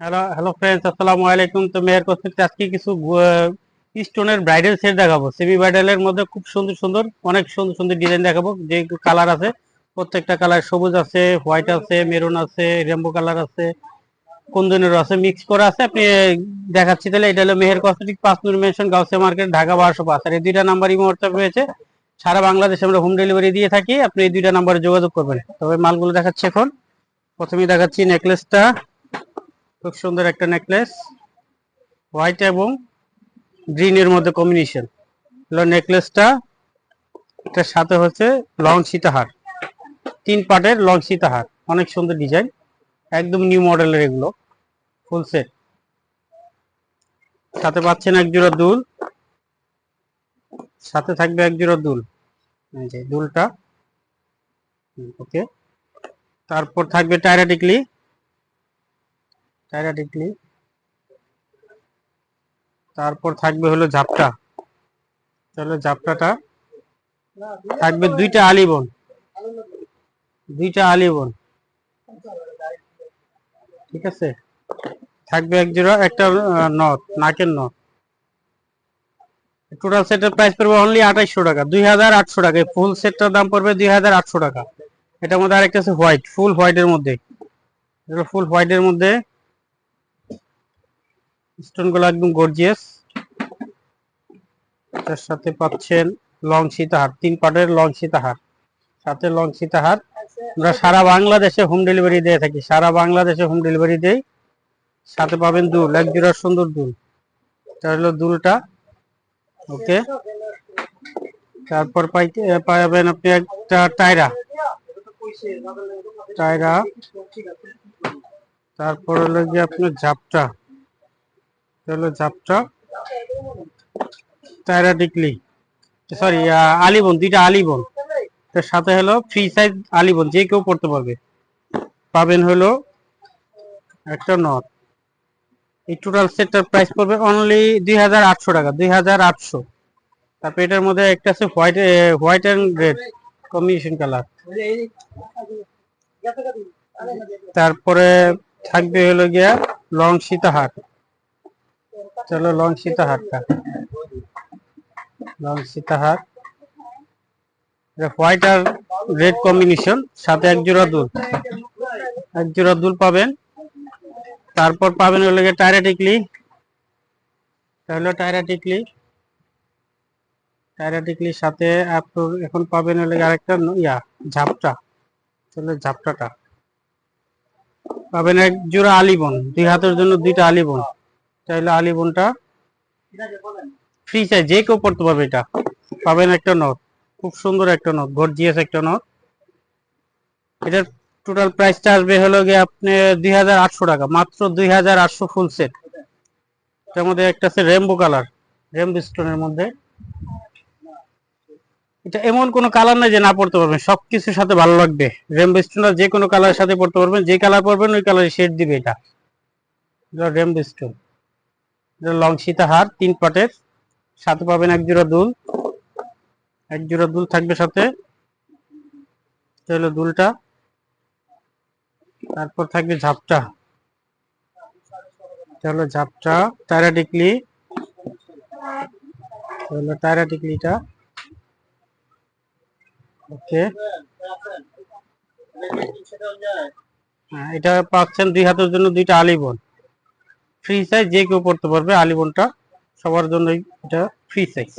Hello hello friends আসসালামু আলাইকুম। তো মেয়ের থেকে আজকে কিছু স্টোনের ব্রাইডাল সেট দেখাবো। সেমি ব্রাইডালের মধ্যে খুব সুন্দর সুন্দর, অনেক সুন্দর সুন্দর ডিজাইন দেখাবো। যে কালার আছে, প্রত্যেকটা কালার সবুজ আছে হোয়াইট আছে মেরুন আছে রেমবো কালার আছে কুন্দনের আছে মিক্স করা আছে। আপনি দেখাচ্ছি তাহলে। এটা হলো মেহের কসমেটিক পাঁচ নূর মেনশন গাউসে মার্কেট ঢাকা বারোশো পাঁচ। আর এই দুইটা নাম্বার এই মুহূর্তে রয়েছে। সারা বাংলাদেশে আমরা হোম ডেলিভারি দিয়ে থাকি। আপনি এই দুইটা নাম্বারে যোগাযোগ করবেন। তবে মালগুলো দেখাচ্ছি এখন। প্রথমেই দেখাচ্ছি নেকলেসটা খুব সুন্দর একটা নেকলেস হোয়াইট এবং গ্রিন এর মধ্যে কম্বিনেশন নেকলেসটা এটার সাথে হচ্ছে লং সীতাহার। তিন পার্টের লং সীতাহার, অনেক সুন্দর ডিজাইন একদম নিউ মডেলের এগুলো ফুল সেট সাথে পাচ্ছেন এক জোড়া দুল। সাথে থাকবে এক জোড়া দুল। দুলটা। ওকে। তারপর থাকবে টায়রা টিকলি টায়রা টিকলি তারপর থাকবে হলো ঝাপটা। তাহলে ঝাপটাটা থাকবে দুইটা আলিবন দুইটা আলিবন ঠিক আছে? থাকবে এক জোড়া, একটা নথ, নাকের নথ। টোটাল সেটের প্রাইস পড়বে অনলি আঠাইশশো টাকা। দুই হাজার আটশো টাকা। ফুল সেটটার দাম পড়বে দুই হাজার আটশো টাকা। এটার মধ্যে আরেকটা আছে হোয়াইট ফুল হোয়াইটের মধ্যে। ফুল হোয়াইটের মধ্যে স্টোনগুলো একদম গর্জিয়াস তার সাথে পাচ্ছেন লং সীতাহার তিন পাটের লং সীতাহার সাথে লং সীতাহার আমরা সারা বাংলাদেশে হোম ডেলিভারি দিয়ে থাকি। সারা বাংলাদেশে হোম ডেলিভারি দেই সাথে পাবেন দুল, এক জোড়া সুন্দর দুল। এটা হলো দুলটা। ওকে। তারপর পাইতে পাবেন আপনি একটা টায়রা টায়রা তারপর হলো গিয়ে আপনার ঝাপটা। হলো ঝাপটা টায়রা সরি আলিবন, দুইটা আলিবন। তার সাথে হলো ফ্রি সাইজ আলিবন, যে কেউ পড়তে পারবে। পাবেন হলো একটা নট এই টোটাল সেটটার প্রাইস পড়বে অনলি দুই হাজার আটশো টাকা, দুই হাজার আটশো। তারপর এটার মধ্যে একটা আছে white white and red combination colour তারপরে থাকবে হলো গিয়া লং সীতাহার। চলো লং সীতাহারটা। লং সীতাহার। হোয়াইট আর রেড কম্বিনেশন সাথে এক জোড়া দুল। এক জোড়া দুল পাবেন। তারপর পাবেন হলো টায়রা টিকলি হলো টায়রা টিকলি টায়রা টিকলির সাথে আপনার এখন পাবেন হলো আরেকটা ইয়া, ঝাপটা। চলো ঝাপটাটা। পাবেন এক জোড়া আলিবন। দুই হাতের জন্য দুইটা আলিবন। চাইলে আলিবনটা ফ্রি চাই যে কেউ পড়তে পারবে এটা। পাবেন একটা নট। খুব সুন্দর একটা নট গর্জিয়াস একটা নট। এটার টোটাল প্রাইসটা আসবে হলো গিয়ে আপনি দুই হাজার আটশো টাকা, মাত্র দুই হাজার আটশো ফুল সেট এটার মধ্যে একটা আছে রেমবো কালার রেমবো স্টোনের মধ্যে। এটা এমন কোনো কালার নাই যে না পড়তে পারবেন, সবকিছুর সাথে ভালো লাগবে। রেমবো স্টোন যে কোনো কালারের সাথে পড়তে পারবেন, যে কালার পরবেন ওই কালারের শেড দিবে এটা। রেমবো স্টোন লং সীতাহার তিন পাটের সাথে পাবেন এক জোড়া দুল। এক জোড়া দুল থাকবে সাথে। হলো দুলটা। তারপর থাকবে ঝাপটা। হলো ঝাপটা। টায়রা টিকলি। হলো টায়রা টিকলিটা। ওকে। হ্যাঁ, এটা পাচ্ছেন দুই হাতের জন্য দুইটা আলিবন। ফ্রি সাইজ যে কেউ পড়তে পারবে আলিবনটা সবার জন্য এটা ফ্রি সাইজ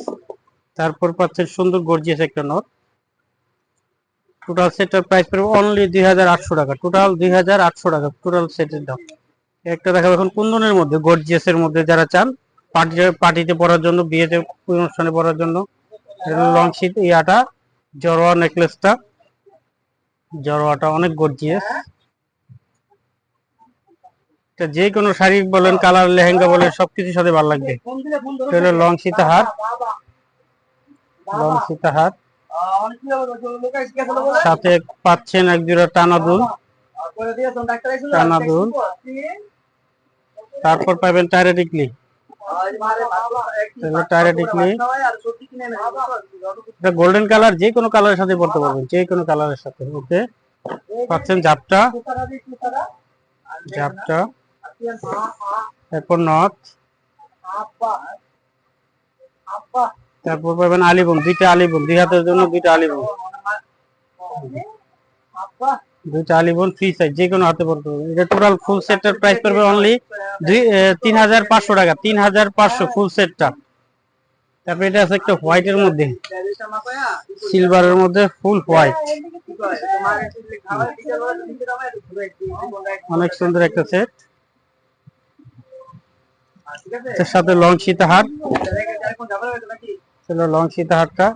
তারপর পাচ্ছেন সুন্দর গর্জিয়াস একটা নট টোটাল সেটের প্রাইস পড়বে অনলি দুই হাজার আটশো টাকা। টোটাল দুই হাজার আটশো টাকা টোটাল সেটের দাম। একটা দেখাবো এখন কুন্দনের মধ্যে গর্জিয়াসের মধ্যে যারা চান পার্টিতে পার্টিতে পরার জন্য, বিয়েতে অনুষ্ঠানে পরার জন্য লং শীত ইয়াটা জরোয়া নেকলেসটা জরোয়াটা অনেক গর্জিয়াস যে কোনো শাড়ি বলেন, কালার, লেহেঙ্গা বলেন, সবকিছুর সাথে ভালো লাগবে। হলো লং সীতাহার। লং সীতাহার। সাথে পাচ্ছেন এক জোড়া টানা দুল টানা দুল তারপর পাবেন টায়রা টিকলি। টিকলি। গোল্ডেন কালার যে কোনো কালারের সাথে পড়তে পারবেন, যে কোনো কালারের সাথে ওকে পাচ্ছেন জাপটা। জাপটা। তারপর নথ। তারপর পাবেন আলিবন, দুইটা আলিবন, দুই হাতের জন্য দুইটা আলিবন। দুইটা আলিবন ফ্রি সাইজ যে কোনো হাতে পড়তে পারবে এটা টোটাল ফুল সেটটার প্রাইস পড়বে অনলি দুই তিন হাজার পাঁচশো টাকা, তিন হাজার পাঁচশো ফুল সেটটা তারপর এটা আছে একটা হোয়াইটের মধ্যে। সিলভারের মধ্যে ফুল হোয়াইট অনেক সুন্দর একটা সেট এর সাথে লং সীতাহার। ছিল লং সীতাহারটা।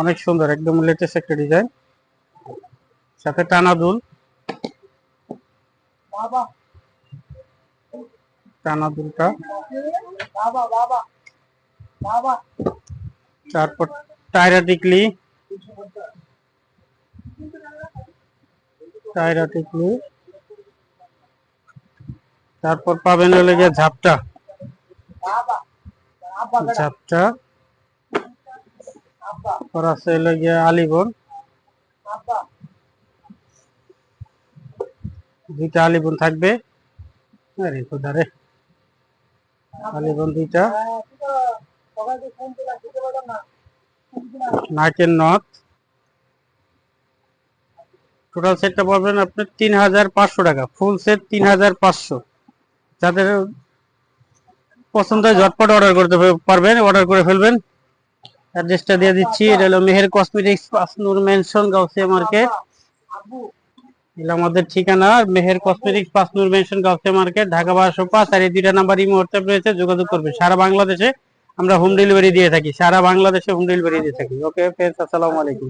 অনেক সুন্দর, একদম লেটেস্ট একটা ডিজাইন সাথে টানা দুল। টানা দুলটা। তারপর টায়রা টিকলি টায়রা টিকলি তারপর পাবেন হলে গিয়ে ঝাপটা। ঝাপটা। তারপর আছে হলে গিয়ে আলিবন। দুইটা আলিবন থাকবে। আরে কোথারে আলিবন দুইটা। নাকের নথ। টোটাল সেটটা পাবেন আপনার তিন হাজার পাঁচশো টাকা। ফুল সেট তিন হাজার পাঁচশো। যাদের পছন্দ ঝটপট অর্ডার করতে পারবেন অর্ডার করে ফেলবেন। অ্যাড্রেসটা দিয়ে দিচ্ছি, এটা হলো মেহের কসমেটিক্স পাঁচ নূর মেনশন গাউসিয়া মার্কেট এটা আমাদের ঠিকানা মেহের কসমেটিক্স পাঁচ নূর মেনশন গাউসিয়া মার্কেট ঢাকা বারোশো পাঁচ। আর এই দুইটা নাম্বার এই মুহূর্তে রয়েছে যোগাযোগ করবে সারা বাংলাদেশে আমরা হোম ডেলিভারি দিয়ে থাকি, সারা বাংলাদেশে হোম ডেলিভারি দিয়ে থাকি। ওকে ফ্রেন্ডস আসসালামু আলাইকুম।